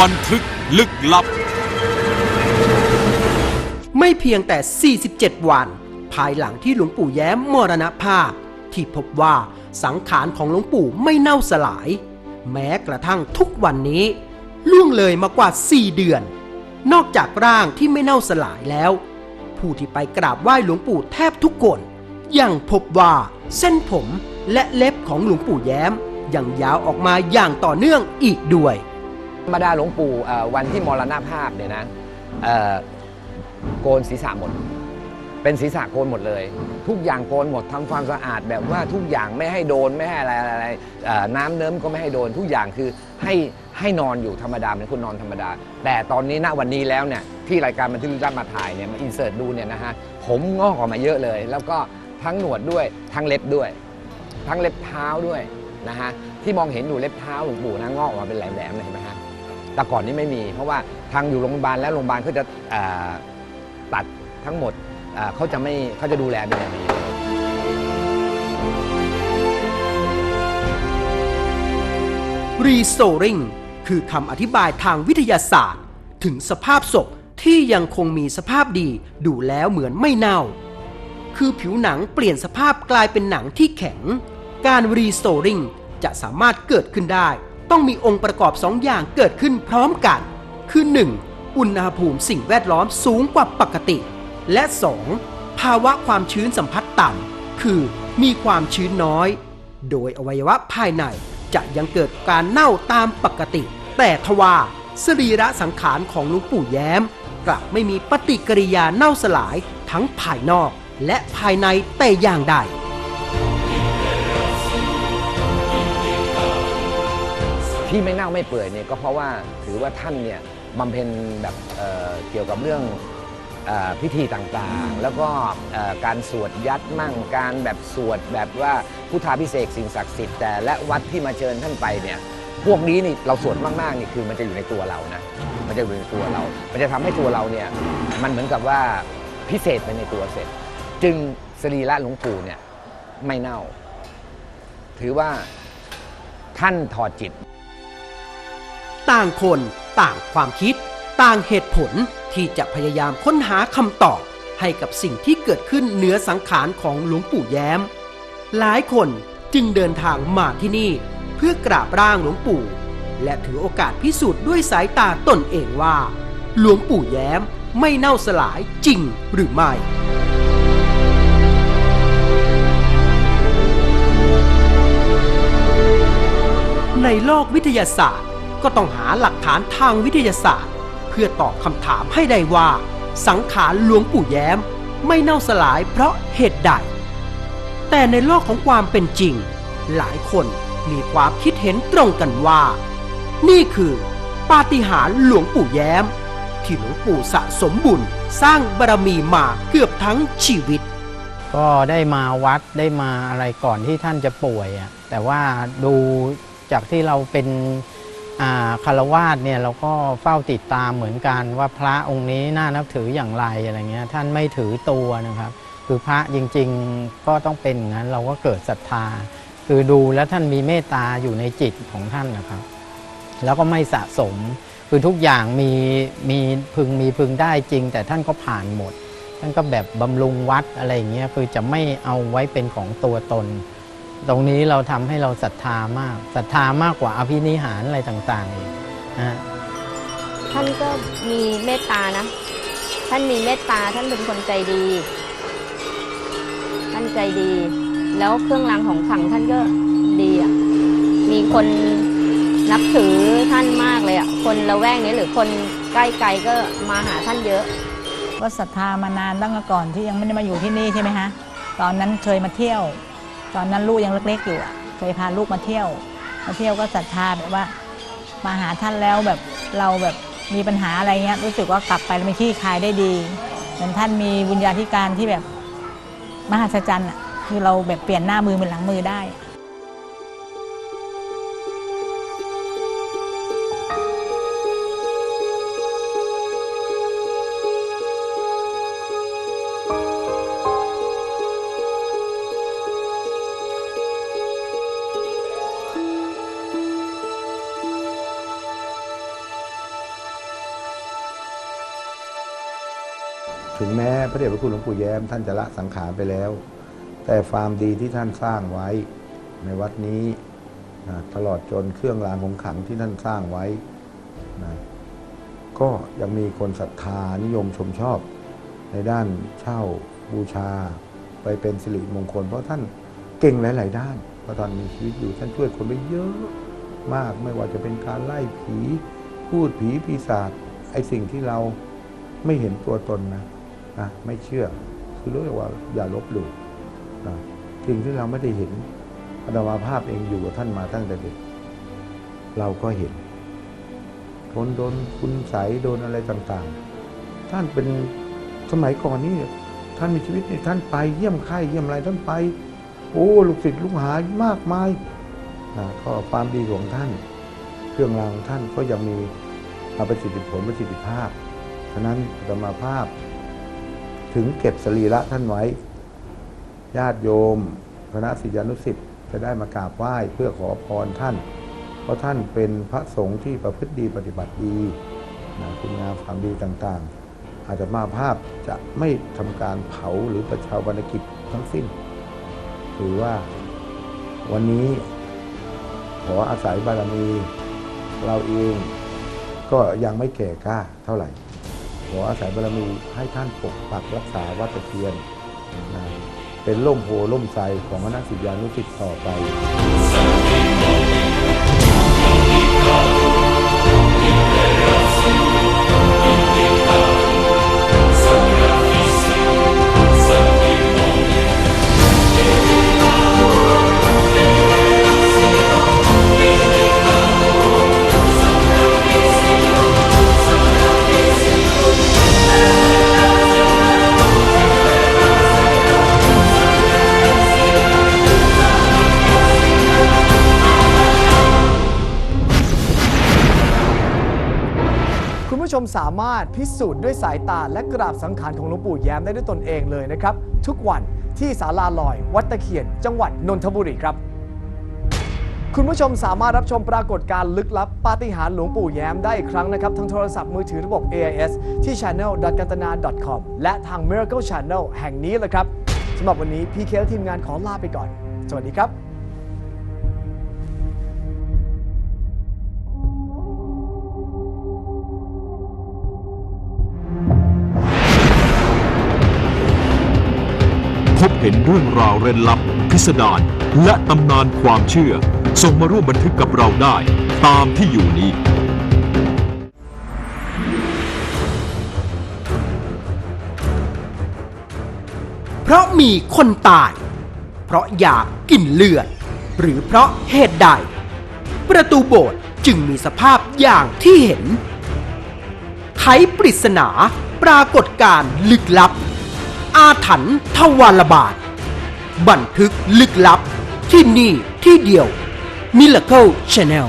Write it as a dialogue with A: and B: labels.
A: บันทึกลึกลับ
B: ไม่เพียงแต่ 47 วัน ภายหลังที่หลวงปู่แย้มมรณภาพ ที่พบว่าสังขารของหลวงปู่ไม่เน่าสลาย แม้กระทั่งทุกวันนี้ ล่วงเลยมากว่า 4 เดือน นอกจากร่างที่ไม่เน่าสลายแล้ว ผู้ที่ไปกราบไหว้หลวงปู่แทบทุกคนยังพบว่าเส้นผมและเล็บของหลวงปู่แย้มยังยาวออกมาอย่างต่อเนื่องอีกด้วย
C: ธรรมดาหลวงปู่วันที่มรณภาพเนี่ยนะโกนศีรษะหมด เป็นศีรษะโกนหมดเลย ทุกอย่างโกนหมดทำความสะอาดแบบว่าทุกอย่างไม่ให้โดนไม่ให้อะไรอะไรน้ำเนิ้มก็ไม่ให้โดน ทุกอย่างคือให้ให้นอนอยู่ธรรมดาเหมือนคุณนอนธรรมดา แต่ตอนนี้ณวันนี้แล้วเนี่ยที่รายการบันทึกรับมาถ่ายเนี่ยมาอินเสิร์ตดูเนี่ยนะฮะผมงอกออกมาเยอะเลย แล้วก็ทั้งหนวดด้วยทั้งเล็บด้วย ทั้งเล็บเท้าด้วยนะฮะที่มองเห็นอยู่เล็บเท้าหลวงปู่นะงอกออกมาเป็นแหลมๆเลยเห็นไหมฮะ แต่ก่อนนี้ไม่มี เพราะว่าทางอยู่โรงพยาบาลแล้วโรงพยาบาลเขาจะตัดทั้งหมดเขาจะไม่เขาจะดูแลเป็นอย่างดี
B: Restoring คือคำอธิบายทางวิทยาศาสตร์ ถึงสภาพศพที่ยังคงมีสภาพดีดูแล้วเหมือนไม่เน่า คือผิวหนังเปลี่ยนสภาพกลายเป็นหนังที่แข็ง การ Restoring จะสามารถเกิดขึ้นได้ ต้องมีองค์ประกอบสองอย่างเกิดขึ้นพร้อมกัน คือ 1. อุณหภูมิสิ่งแวดล้อมสูงกว่าปกติ และ 2. ภาวะความชื้นสัมผัสต่ำคือมีความชื้นน้อย โดยอวัยวะภายในจะยังเกิดการเน่าตามปกติ แต่ทว่าสรีระสังขารของลวงปู่แย้ม กลับไม่มีปฏิกิริยาเน่าสลายทั้งภายนอกและภายในแต่อย่างใด
C: ที่ไม่เน่าไม่เปื่อยเนี่ยก็เพราะว่าถือว่าท่านเนี่ยบำเพ็ญแบบเอ่อเกี่ยวกับเรื่องเออพิธีต่างๆ แล้วก็เอ่อการสวดยัดมั่งการแบบสวดแบบว่าพุทธาพิเศษกสิ่งศักดิ์สิทธิ์แต่และวัดที่มาเชิญท่านไปเนี่ยพวกนี้นี่เราสวดมากๆนี่คือมันจะอยู่ในตัวเรานะมันจะอยู่ในตัวเรา มันจะทำให้ตัวเราเนี่ยมันเหมือนกับว่าพิเศษไปในตัวเสร็จ จึงสรีระหลวงปู่เนี่ยไม่เน่า ถือว่าท่านถอดจิต
B: ต่างคน ต่างความคิด ต่างเหตุผลที่จะพยายามค้นหาคำตอบ ให้กับสิ่งที่เกิดขึ้นเหนือสังขารของหลวงปู่แย้ม หลายคนจึงเดินทางมาที่นี่ เพื่อกราบร่างหลวงปู่ และถือโอกาสพิสูจน์ด้วยสายตาตนเองว่า หลวงปู่แย้มไม่เน่าสลายจริงหรือไม่ในโลกวิทยาศาสตร์ ก็ต้องหาหลักฐานทางวิทยาศาสตร์ เพื่อตอบคำถามให้ได้ว่า สังขารหลวงปู่แย้มไม่เน่าสลายเพราะเหตุใด แต่ในโลกของความเป็นจริง หลายคนมีความคิดเห็นตรงกันว่า นี่คือปาฏิหาริย์หลวงปู่แย้ม ที่หลวงปู่สะสมบุญสร้างบารมีมาเกือบทั้งชีวิต
D: ก็ได้มาวัดได้มาอะไรก่อนที่ท่านจะป่วยอะแต่ว่าดูจากที่เราเป็น คารวาสเนี่ยเราก็เฝ้าติดตามเหมือนกันว่าพระองค์นี้น่านับถืออย่างไรอะไรเงี้ยท่านไม่ถือตัวนะครับ คือพระจริงๆก็ต้องเป็นงั้นเราก็เกิดศรัทธา คือดูแล้วท่านมีเมตตาอยู่ในจิตของท่านนะครับ แล้วก็ไม่สะสม คือทุกอย่างมีมีพึงมีพึงได้จริง แต่ท่านก็ผ่านหมด ท่านก็แบบบำรุงวัดอะไรเงี้ยคือจะไม่เอาไว้เป็นของตัวตน ตรงนี้เราทำให้เราศรัทธามากศรัทธามากกว่าอภินิหารอะไรต่างๆอีกนะฮะ
E: ท่านก็มีเมตตานะ ท่านมีเมตตาท่านเป็นคนใจดี ท่านใจดี แล้วเครื่องรางของขลังท่านก็ดีอะ มีคนนับถือท่านมากเลยอะ คนละแวกนี้หรือคนใกล้ๆก็มาหาท่านเยอะ
F: ก็ศรัทธามานานตั้งแต่ก่อนที่ยังไม่ได้มาอยู่ที่นี่ใช่ไหมฮะ ตอนนั้นเคยมาเที่ยว ตอนนั้นลูกยังเล็กๆอยู่อะเคยพาลูกมาเที่ยว มาเที่ยวก็ศรัทธาแบบว่า มาหาท่านแล้วแบบเราแบบมีปัญหาอะไรเงี้ยรู้สึกว่ากลับไปแล้วมีที่คลายได้ดีเหมือนท่านมีวิญญาธิการที่แบบมหัศจรรย์อะคือเราแบบเปลี่ยนหน้ามือเป็นหลังมือได้
A: ถึงแม้พระเดชพระคุณหลวงปู่แย้มท่านจะละสังขารไปแล้ว แต่ความดีที่ท่านสร้างไว้ในวัดนี้นะตลอดจนเครื่องรางของขลังที่ท่านสร้างไว้นะก็ยังมีคนศรัทธานิยมชมชอบ ในด้านเช่าบูชา ไปเป็นสิริมงคล เพราะท่านเก่งหลาย ๆ ด้านเพราะตอนมีชีวิตอยู่ท่านช่วยคนไปเยอะมากไม่ว่าจะเป็นการไล่ผี พูดผีปีศาจไอ้สิ่งที่เราไม่เห็นตัวตนนะ นะไม่เชื่อคือรู้ว่าอย่าลบหลู่นะสิ่งที่เราไม่ได้เห็นอาตมาภาพเองอยู่กับท่านมาตั้งแต่เด็ก เราก็เห็นคนโดนคุณใสยโดนอะไรต่างๆ ท่านเป็นสมัยก่อนนี่ท่านมีชีวิตนี่ท่านไปเยี่ยมไข้เยี่ยมอะไรท่านไป โอ้ลูกศิษย์ลูกหามากมายนะก็ความดีของท่าน เครื่องรางของท่านก็ยังมีประสิทธิผลประสิทธิภาพฉะนั้นอาตมาภาพ ถึงเก็บสรีระท่านไว้ ญาติโยม คณะศิษยานุศิษย์จะได้มากราบไหว้เพื่อขอพรท่าน เพราะท่านเป็นพระสงฆ์ที่ประพฤติดีปฏิบัติดีนะคุณงามความดีต่างๆ อาตมาภาพจะไม่ทำการเผาหรือประชาวรรณกิจทั้งสิ้น ถือว่าวันนี้ขออาศัยบารมี เราเองก็ยังไม่แก่กล้าเท่าไหร่ ขออาศัยบารมีให้ท่านปกปักรักษาวัดตะเคียน เป็นล่มโพล่มไทรของคณะศิษยานุศิษย์ต่อไป
G: ผู้ชมสามารถพิสูจน์ด้วยสายตาและกราบสังขารของหลวงปู่แย้มได้ด้วยตนเองเลยนะครับ ทุกวันที่ศาลาลอย วัดตะเคียน จังหวัดนนทบุรีครับ คุณผู้ชมสามารถรับชมปรากฏการณ์ลึกลับปาฏิหาริย์หลวงปู่แย้มได้อีกครั้งนะครับทางโทรศัพท์มือถือระบบ AIS ที่ channel.gantana.com และทาง Miracle Channel แห่งนี้เลยครับสำหรับวันนี้พีเคและทีมงานขอลาไปก่อน สวัสดีครับ
H: พบเห็นเรื่องราวเร้นลับ พิสดารและตำนานความเชื่อ ส่งมาร่วมบันทึกกับเราได้ ตามที่อยู่นี้
B: เพราะมีคนตาย เพราะอยากกินเลือด หรือเพราะเหตุใด ประตูโบสถ์จึงมีสภาพอย่างที่เห็น ไขปริศนาปรากฏการณ์ลึกลับ อาถรรพ์ทวารบาท บันทึกลึกลับที่นี่ที่เดียว Miracle Channel